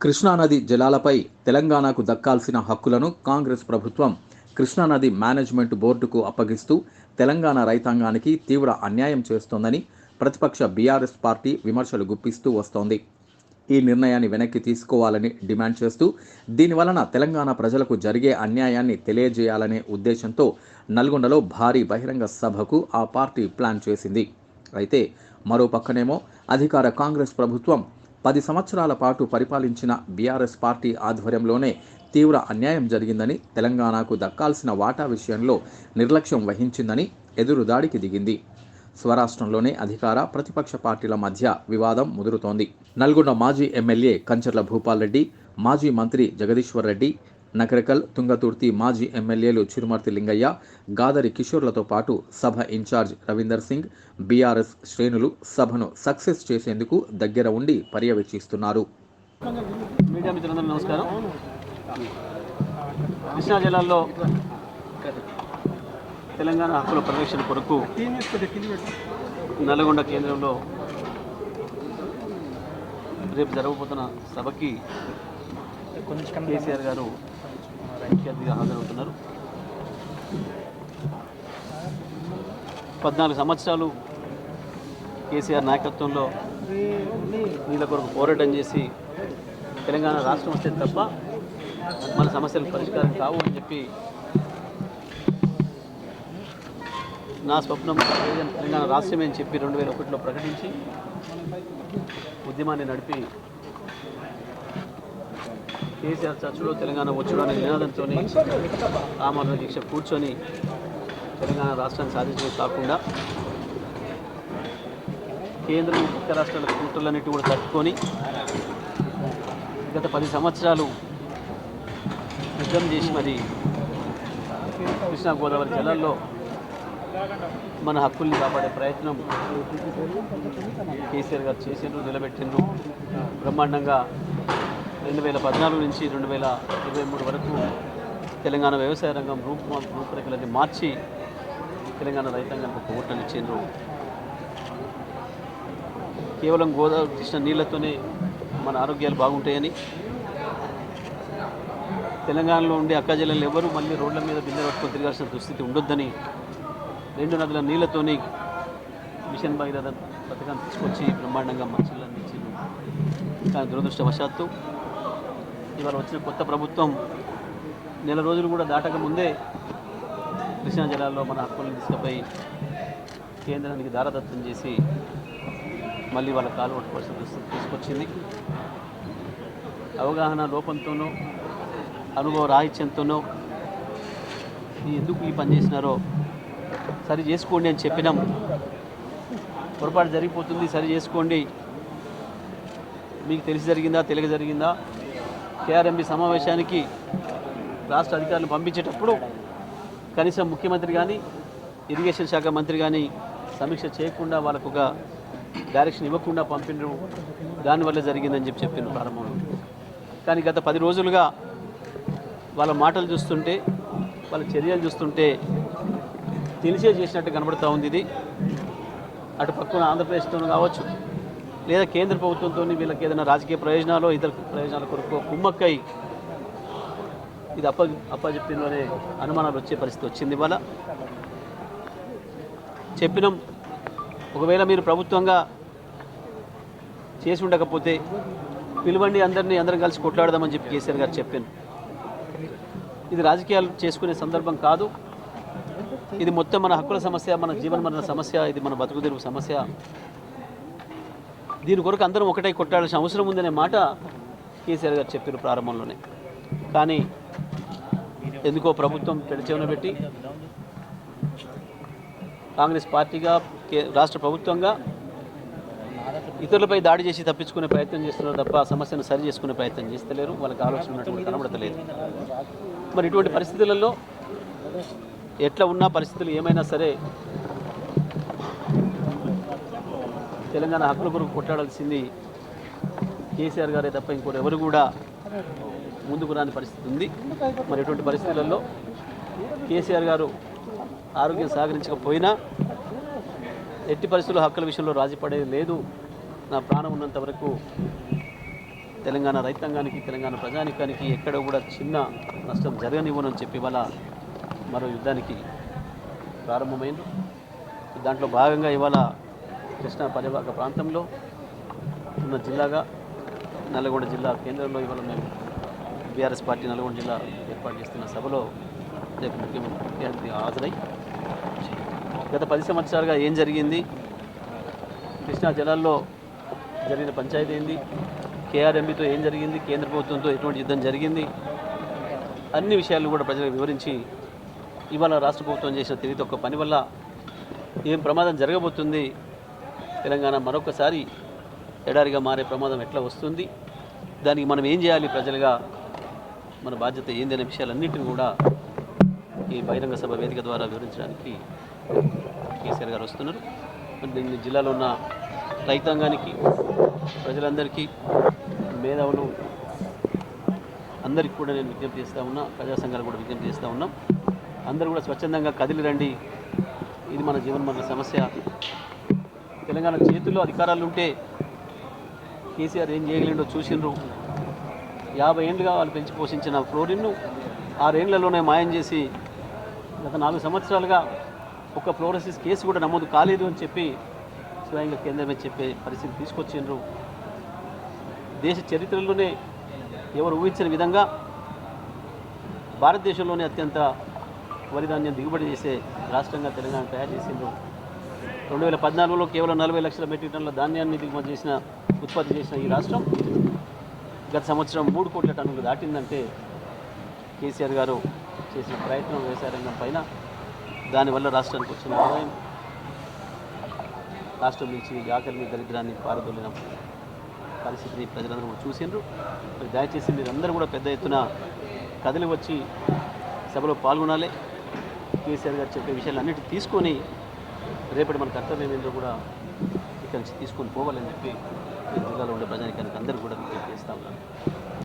కృష్ణానది జలాలపై తెలంగాణకు దక్కాల్సిన హక్కులను కాంగ్రెస్ ప్రభుత్వం కృష్ణానది మేనేజ్మెంట్ బోర్డుకు అప్పగిస్తూ తెలంగాణ రైతాంగానికి తీవ్ర అన్యాయం చేస్తోందని ప్రతిపక్ష బీఆర్ఎస్ పార్టీ విమర్శలు గుప్పిస్తూ వస్తోంది. ఈ నిర్ణయాన్ని వెనక్కి తీసుకోవాలని డిమాండ్ చేస్తూ దీనివలన తెలంగాణ ప్రజలకు జరిగే అన్యాయాన్ని తెలియజేయాలనే ఉద్దేశంతో నల్గొండలో భారీ బహిరంగ సభకు ఆ పార్టీ ప్లాన్ చేసింది. అయితే మరో పక్కనేమో అధికార కాంగ్రెస్ ప్రభుత్వం పది సంవత్సరాల పాటు పరిపాలించిన బీఆర్ఎస్ పార్టీ ఆధ్వర్యంలోనే తీవ్ర అన్యాయం జరిగిందని తెలంగాణకు దక్కాల్సిన వాటా విషయంలో నిర్లక్ష్యం వహించిందని ఎదురుదాడికి దిగింది. స్వరాష్ట్రంలోనే అధికార ప్రతిపక్ష పార్టీల మధ్య వివాదం ముదురుతోంది. నల్గొండ మాజీ ఎమ్మెల్యే కంచర్ల భూపాల్ రెడ్డి మాజీ మంత్రి జగదీశ్వర్ రెడ్డి నకరకల్ తుంగతుర్తి మాజీ ఎమ్మెల్యేలు చిరుమర్తి లింగయ్య గాదరి కిషోర్లతో పాటు సభ ఇన్ఛార్జ్ రవీందర్ సింగ్ బీఆర్ఎస్ శ్రేణులు సభను సక్సెస్ చేసేందుకు దగ్గర ఉండి పర్యవేక్షిస్తున్నారు. మీడియా మిత్రులందరూ నమస్కారం. కృష్ణా జిల్లాలో తెలంగాణ హక్కుల పరిరక్షణ కొరకు నల్గొండ కేంద్రంలో రేపు జరగబోతున్న సభకి కేసీఆర్ గారు ముఖ్య అతిథిగా హాజరవుతున్నారు. పద్నాలుగు సంవత్సరాలు కేసీఆర్ నాయకత్వంలో నీళ్ళ కొరకు పోరాటం చేసి తెలంగాణ రాష్ట్రం వస్తే తప్ప మన సమస్యలు పరిష్కారం కావు అని చెప్పి నా స్వప్నం తెలంగాణ రాష్ట్రమే అని చెప్పి రెండు వేల ఒకటిలో ప్రకటించి ఉద్యమాన్ని నడిపి కేసీఆర్ చర్చలో తెలంగాణ వచ్చుడు అనే నినాదంతో ఆమరణ దీక్ష కూర్చొని తెలంగాణ రాష్ట్రాన్ని సాధించడం కాకుండా కేంద్రం ఇతర రాష్ట్రాల కుట్రలన్నిటి కూడా తట్టుకొని గత పది సంవత్సరాలు యుద్ధం చేసి మరి కృష్ణా గోదావరి జిల్లాల్లో మన హక్కుల్ని కాపాడే ప్రయత్నం కేసీఆర్ గారు చేసిండ్రు నిలబెట్టిండ్రు. బ్రహ్మాండంగా రెండు వేల పద్నాలుగు నుంచి రెండు వేల ఇరవై మూడు వరకు తెలంగాణ వ్యవసాయ రంగం రూపు రూపురేఖలన్నీ మార్చి తెలంగాణ రైతాంగానికి ఒక ఓట్లను ఇచ్చిండ్రు. కేవలం గోదావరి కృష్ణ నీళ్ళతోనే మన ఆరోగ్యాలు బాగుంటాయని. తెలంగాణలో ఉండే అక్క జిల్లాలు ఎవరు మళ్ళీ రోడ్ల మీద బిందె పట్టుకొని తిరగాల్సిన దుస్థితి ఉండొద్దని రెండు నదుల నీళ్ళతోని మిషన్ భగీరథ పథకాన్ని తీసుకొచ్చి బ్రహ్మాండంగా మనుషులు అందించింది కానీ దురదృష్టవశాత్తు ఇవాళ వచ్చిన కొత్త ప్రభుత్వం నెల రోజులు కూడా దాటక ముందే కృష్ణా జిల్లాలో మన హక్కులను తీసుకుపోయి కేంద్రానికి దారదత్తం చేసి మళ్ళీ వాళ్ళ కాలు పట్టుకోవాల్సిన తీసుకొచ్చింది. అవగాహన లోపంతోనో అనుభవ రాహిత్యంతోనో ఎందుకు ఈ పని చేసినారో సరి చేసుకోండి అని చెప్పినాం. పొరపాటు జరిగిపోతుంది సరి చేసుకోండి. మీకు తెలిసి జరిగిందా తెలియక జరిగిందా? కేఆర్ఎంబి సమావేశానికి రాష్ట్ర అధికారులు పంపించేటప్పుడు కనీసం ముఖ్యమంత్రి కానీ ఇరిగేషన్ శాఖ మంత్రి కానీ సమీక్ష చేయకుండా వాళ్ళకు ఒక డైరెక్షన్ ఇవ్వకుండా పంపినరు. దానివల్ల జరిగిందని చెప్పి చెప్పిండ్రు ప్రారంభంలో. కానీ గత పది రోజులుగా వాళ్ళ మాటలు చూస్తుంటే వాళ్ళ చర్యలు చూస్తుంటే తెలిసే చేసినట్టు కనబడుతూ ఉంది ఇది. అటు పక్కన ఆంధ్రప్రదేశ్తో కావచ్చు లేదా కేంద్ర ప్రభుత్వంతో వీళ్ళకి ఏదైనా రాజకీయ ప్రయోజనాలు ఇతర ప్రయోజనాల కొరకు కుమ్మక్కై ఇది అప్ప అప్పచెప్పిన అనే అనుమానాలు వచ్చే పరిస్థితి వచ్చింది ఇవాళ. చెప్పినాం ఒకవేళ మీరు ప్రభుత్వంగా చేసి ఉండకపోతే పిలువండి అందరినీ అందరం కలిసి కొట్లాడదామని చెప్పి కేసీఆర్ గారు చెప్పాను. ఇది రాజకీయాలు చేసుకునే సందర్భం కాదు. ఇది మొత్తం మన హక్కుల సమస్య మన జీవన మరణ సమస్య ఇది మన బతుకు తెరువు సమస్య. దీని కొరకు అందరం ఒకటే కొట్టాల్సిన అవసరం ఉందనే మాట కేసీఆర్ గారు చెప్పారు ప్రారంభంలోనే. కానీ ఎందుకో ప్రభుత్వం పెడిచేవన పెట్టి కాంగ్రెస్ పార్టీగా కే రాష్ట్ర ప్రభుత్వంగా ఇతరులపై దాడి చేసి తప్పించుకునే ప్రయత్నం చేస్తున్నారు తప్ప సమస్యను సరి చేసుకునే ప్రయత్నం చేస్తలేరు. వాళ్ళకి ఆలోచన ఉన్నటువంటి కనబడతలేదు. మరి ఇటువంటి పరిస్థితులలో ఎట్లా ఉన్న పరిస్థితులు ఏమైనా సరే తెలంగాణ హక్కుల కొరకు కొట్లాడాల్సింది కేసీఆర్ గారే తప్ప ఇంకోటి ఎవరు కూడా ముందుకు రాని పరిస్థితి ఉంది. మరి ఇటువంటి పరిస్థితులలో కేసీఆర్ గారు ఆరోగ్యం సహకరించకపోయినా ఎట్టి పరిస్థితుల్లో హక్కుల విషయంలో రాజీపడేది లేదు. నా ప్రాణం ఉన్నంత వరకు తెలంగాణ రైతాంగానికి తెలంగాణ ప్రజానికానికి ఎక్కడ కూడా చిన్న నష్టం జరగనివ్వనని చెప్పి వాళ్ళ మరో యుద్ధానికి ప్రారంభమైంది. దాంట్లో భాగంగా ఇవాళ కృష్ణా పరివాహక ప్రాంతంలో ఉన్న జిల్లాగా నల్గొండ జిల్లా కేంద్రంలో ఇవాళ మేము బీఆర్ఎస్ పార్టీ నల్గొండ జిల్లా ఏర్పాటు చేస్తున్న సభలో రేపు ముఖ్యమంత్రి హాజరై గత పది సంవత్సరాలుగా ఏం జరిగింది? కృష్ణా జలాల్లో జరిగిన పంచాయతీ ఏంది? కేఆర్ఎంబితో ఏం జరిగింది? కేంద్ర ప్రభుత్వంతో ఎటువంటి యుద్ధం జరిగింది? అన్ని విషయాలు కూడా ప్రజలకు వివరించి ఇవాళ రాష్ట్ర ప్రభుత్వం చేసిన తెలియదు ఒక పని వల్ల ఏం ప్రమాదం జరగబోతుంది? తెలంగాణ మరొకసారి ఎడారిగా మారే ప్రమాదం ఎట్లా వస్తుంది? దానికి మనం ఏం చేయాలి ప్రజలుగా? మన బాధ్యత ఏంది అనే విషయాలన్నింటినీ కూడా ఈ బహిరంగ సభ వేదిక ద్వారా వివరించడానికి కేసీఆర్ గారు వస్తున్నారు. మరి దీన్ని జిల్లాలో ఉన్న రైతాంగానికి ప్రజలందరికీ మేధావులు అందరికీ కూడా నేను విజ్ఞప్తి చేస్తూ ఉన్నా ప్రజా సంఘాలు కూడా విజ్ఞప్తి చేస్తూ ఉన్నాం. అందరూ కూడా స్వచ్ఛందంగా కదిలి రండి. ఇది మన జీవనమరణ సమస్య. తెలంగాణ చేతుల్లో అధికారాలు ఉంటే కేసీఆర్ ఏం చేయగలిండో చూసిండ్రు. యాభై ఏండ్లుగా వాళ్ళు పెంచి పోషించిన ఫ్లోరిన్ను ఆరేండ్లలోనే మాయం చేసి గత నాలుగు సంవత్సరాలుగా ఒక ఫ్లోరసిస్ కేసు కూడా నమోదు కాలేదు అని చెప్పి స్వయంగా కేంద్రమే చెప్పే పరిస్థితి తీసుకొచ్చిండ్రు. దేశ చరిత్రలోనే ఎవరు ఊహించిన విధంగా భారతదేశంలోనే అత్యంత వరిధాన్యం దిగుబడి చేసే రాష్ట్రంగా తెలంగాణ తయారు చేసిండ్రు. రెండు వేల పద్నాలుగులో కేవలం నలభై లక్షల మెట్రిక్ టన్నుల ధాన్యాన్ని దిగుమతి చేసిన ఉత్పత్తి చేసిన ఈ రాష్ట్రం. గత సంవత్సరం మూడు కోట్ల టన్నులు దాటిందంటే కేసీఆర్ గారు చేసిన ప్రయత్నం వ్యవసాయ రంగం పైన దానివల్ల రాష్ట్రానికి వచ్చిన ఆదాయం రాష్ట్రం నుంచి ఈ ఆకలిని దరిద్రాన్ని పారదోలిన పరిస్థితిని ప్రజలందరూ చూసిండ్రు. మరి దయచేసి మీరందరూ కూడా పెద్ద ఎత్తున కదిలి వచ్చి సభలో పాల్గొనాలి. కేసీఆర్ గారు చెప్పే విషయాలన్నిటి తీసుకొని రేపటి మన కర్తవ్యం ఏంటో కూడా ఇక్కడి నుంచి తీసుకొని పోవాలని చెప్పి జిల్లాలో ఉండే ప్రజానికానికి అందరూ కూడా విజ్ఞప్తి చేస్తా ఉన్నాను.